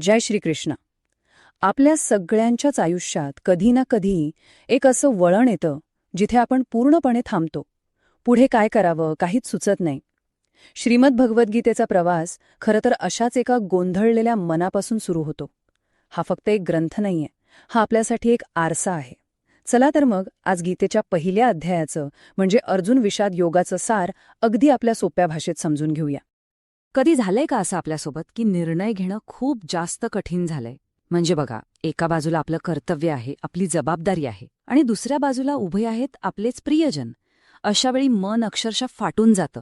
जय श्रीकृष्ण आपल्या सगळ्यांच्याच आयुष्यात कधी ना कधी एक असं वळण येतं जिथे आपण पूर्णपणे थांबतो. पुढे काय करावं काहीच सुचत नाही. श्रीमद भगवद्गीतेचा प्रवास खरं तर अशाच एका गोंधळलेल्या मनापासून सुरू होतो. हा फक्त एक ग्रंथ नाहीये हा आपल्यासाठी एक आरसा आहे. चला तर मग आज गीतेच्या पहिल्या अध्यायाचं म्हणजे अर्जुन विषाद योगाचं सार अगदी आपल्या सोप्या भाषेत समजून घेऊया. कधी झालंय का असं आपल्यासोबत की निर्णय घेणं खूप जास्त कठीण झालंय? म्हणजे बघा एका बाजूला आपलं कर्तव्य आहे आपली जबाबदारी आहे आणि दुसऱ्या बाजूला उभे आहेत आपलेच प्रियजन. अशावेळी मन अक्षरशः फाटून जातं.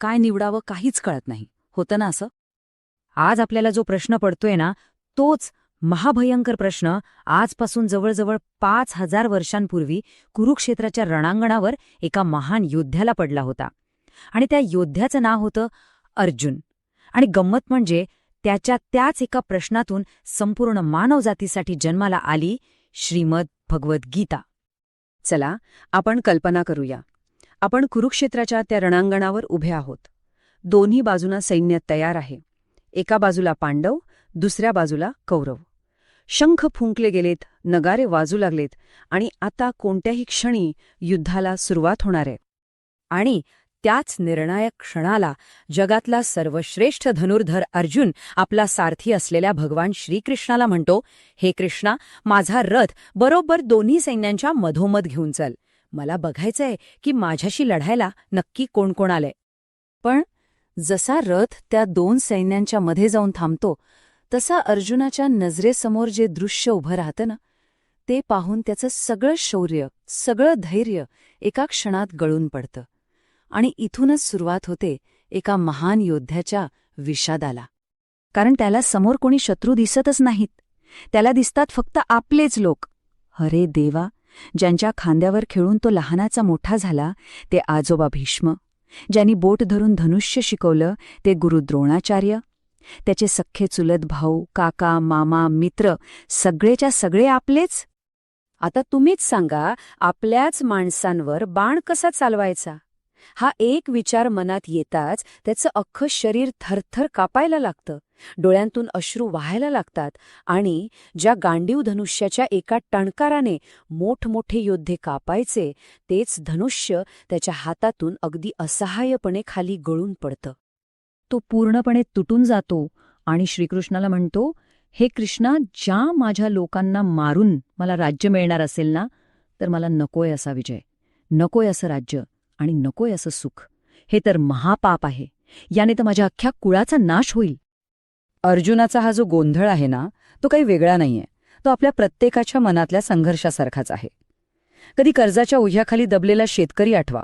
काय निवडावं काहीच कळत नाही. होतं ना असं? आज आपल्याला जो प्रश्न पडतोय ना तोच महाभयंकर प्रश्न आजपासून जवळजवळ पाच हजार वर्षांपूर्वी कुरुक्षेत्राच्या रणांगणावर एका महान योद्ध्याला पडला होता. आणि त्या योद्ध्याचं नाव होतं अर्जुन. आणि गंमत म्हणजे त्याच्या त्याच एका प्रश्नातून संपूर्ण मानवजातीसाठी जन्माला आली श्रीमद भगवद्गीता चला आपण कल्पना करूया. आपण कुरुक्षेत्राच्या त्या रणांगणावर उभे आहोत. दोन्ही बाजूना सैन्य तयार आहे. एका बाजूला पांडव दुसऱ्या बाजूला कौरव. शंख फुंकले गेलेत नगारे वाजू लागलेत आणि आता कोणत्याही क्षणी युद्धाला सुरुवात होणार आहे. आणि त्याच निर्णायक क्षणाला जगातला सर्वश्रेष्ठ धनुर्धर अर्जुन आपला सारथी असलेल्या भगवान श्रीकृष्णाला म्हणतो हे कृष्णा माझा रथ बरोबर दोन्ही सैन्यांच्या मधोमध घेऊन चल. मला बघायचंय की माझ्याशी लढायला नक्की कोण कोण आलंय. पण जसा रथ त्या दोन सैन्यांच्या मध्ये जाऊन थांबतो तसा अर्जुनाच्या नजरेसमोर जे दृश्य उभं राहतं ना ते पाहून त्याचं सगळं शौर्य सगळं धैर्य एका क्षणात गळून पडतं. आणि इथूनच सुरुवात होते एका महान योद्ध्याच्या विषादाला. कारण त्याला समोर कोणी शत्रू दिसतच नाहीत. त्याला दिसतात फक्त आपलेच लोक. अरे देवा! ज्यांच्या खांद्यावर खेळून तो लहानाचा मोठा झाला ते आजोबा भीष्म. ज्यांनी बोट धरून धनुष्य शिकवलं ते गुरु द्रोणाचार्य त्याचे सख्खे चुलत भाऊ काका मामा मित्र सगळेच्या सगळे आपलेच? आता तुम्हीच सांगा आपल्याच माणसांवर बाण कसा चालवायचा? हा एक विचार मनात येताच त्याचं अख्खं शरीर थरथर कापायला लागतं. डोळ्यांतून अश्रू व्हायला लागतात आणि ज्या गांडीव धनुष्याच्या एका टणकाराने मोठमोठे योद्धे कापायचे तेच धनुष्य त्याच्या हातातून अगदी असहाय्यपणे खाली गळून पडतं. तो पूर्णपणे तुटून जातो आणि श्रीकृष्णाला म्हणतो हे कृष्णा ज्या माझ्या लोकांना मारून मला राज्य मिळणार असेल ना तर मला नकोय असा विजय. नकोय असं राज्य. आणि नकोय असं सुख. हे तर महापाप आहे. याने तर माझ्या अख्ख्या कुळाचा नाश होईल. अर्जुनाचा हा जो गोंधळ आहे ना तो काही वेगळा नाहीये. तो आपल्या प्रत्येकाच्या मनातल्या संघर्षासारखाच आहे. कधी कर्जाच्या उह्याखाली दबलेला शेतकरी आठवा.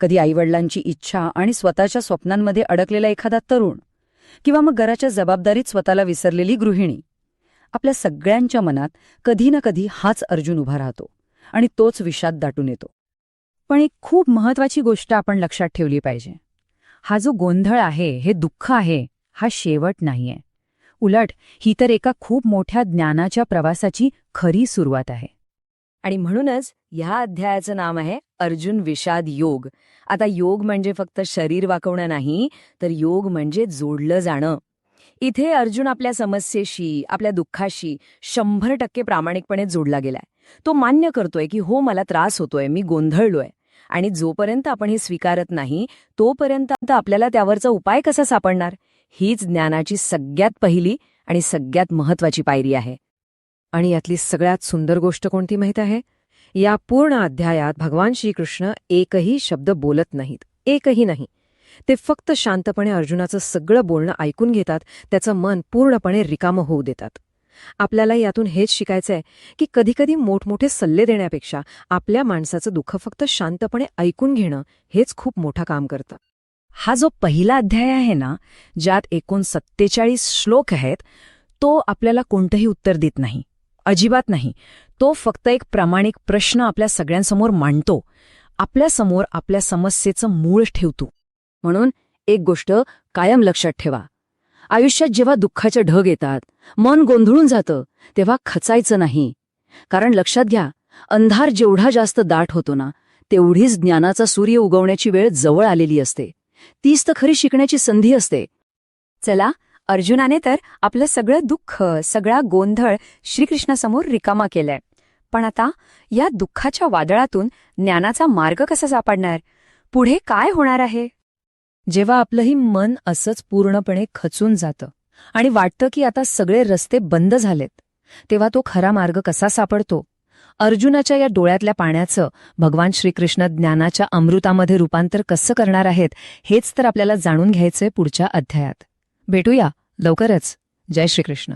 कधी आईवडिलांची इच्छा आणि स्वतःच्या स्वप्नांमध्ये अडकलेला एखादा तरुण. किंवा मग घराच्या जबाबदारीत स्वतःला विसरलेली गृहिणी. आपल्या सगळ्यांच्या मनात कधी ना कधी हाच अर्जुन उभा राहतो. आणि तोच विषाद दाटून येतो. पण एक खूप महत्वाची गोष्ट आपण लक्षात ठेवली पाहिजे. हा जो गोंधळ आहे हे दुःख आहे हा शेवट नाहीये. उलट ही तर एका खूप मोठ्या ज्ञानाच्या प्रवासाची खरी सुरुवात आहे. आणि म्हणूनच ह्या अध्यायाचं नाम आहे अर्जुन विषाद योग. आता योग म्हणजे फक्त शरीर वाकवणं नाही तर योग म्हणजे जोडलं जाणं. इथे अर्जुन आपल्या समस्येशी आपल्या दुःखाशी शंभर टक्के प्रामाणिकपणे जोडला गेलाय. तो मान्य करतोय की हो मला त्रास होतोय मी गोंधळलोय. आणि जोपर्यंत आपण हे स्वीकारत नाही तोपर्यंत आपल्याला त्यावरचा उपाय कसा सापडणार? हीच ज्ञानाची सगळ्यात पहिली आणि सगळ्यात महत्वाची पायरी आहे. आणि यातली सगळ्यात सुंदर गोष्ट कोणती माहीत आहे? या पूर्ण अध्यायात भगवान श्रीकृष्ण एकही शब्द बोलत नाहीत. एकही नाही. ते फक्त शांतपणे अर्जुनाचं सगळं बोलणं ऐकून घेतात त्याचं मन पूर्णपणे रिकामं होऊ देतात. आपल्याला यातून हेच शिकायचंय की कधीकधी मोठमोठे सल्ले देण्यापेक्षा आपल्या माणसाचं दुःख फक्त शांतपणे ऐकून घेणं हेच खूप मोठं काम करतं. हा जो पहिला अध्याय आहे ना ज्यात एकूण सत्तेचाळीस श्लोक आहेत तो आपल्याला कोणतंही उत्तर देत नाही. अजिबात नाही. तो फक्त एक प्रामाणिक प्रश्न आपल्या सगळ्यांसमोर मांडतो. आपल्यासमोर आपल्या समस्येचं मूळ ठेवतो. म्हणून एक गोष्ट कायम लक्षात ठेवा. आयुष्यात जेव्हा दुःखाचे ढग येतात मन गोंधळून जातं तेव्हा खचायचं नाही. कारण लक्षात घ्या अंधार जेवढा जास्त दाट होतो ना तेवढीच ज्ञानाचा सूर्य उगवण्याची वेळ जवळ आलेली असते. तीच तर खरी शिकण्याची संधी असते. चला अर्जुनाने तर आपलं सगळं दुःख सगळा गोंधळ श्रीकृष्णासमोर रिकामा केलाय. पण आता या दुःखाच्या वादळातून ज्ञानाचा मार्ग कसा सापडणार? पुढे काय होणार आहे? जेव्हा आपलंही मन असंच पूर्णपणे खचून जातं आणि वाटतं की आता सगळे रस्ते बंद झालेत तेव्हा तो खरा मार्ग कसा सापडतो? अर्जुनाच्या या डोळ्यातल्या पाण्याचं भगवान श्रीकृष्ण ज्ञानाच्या अमृतामध्ये रूपांतर कसं करणार आहेत हेच तर आपल्याला जाणून घ्यायचंय पुढच्या अध्यायात. भेटूया लवकरच. जय श्रीकृष्ण.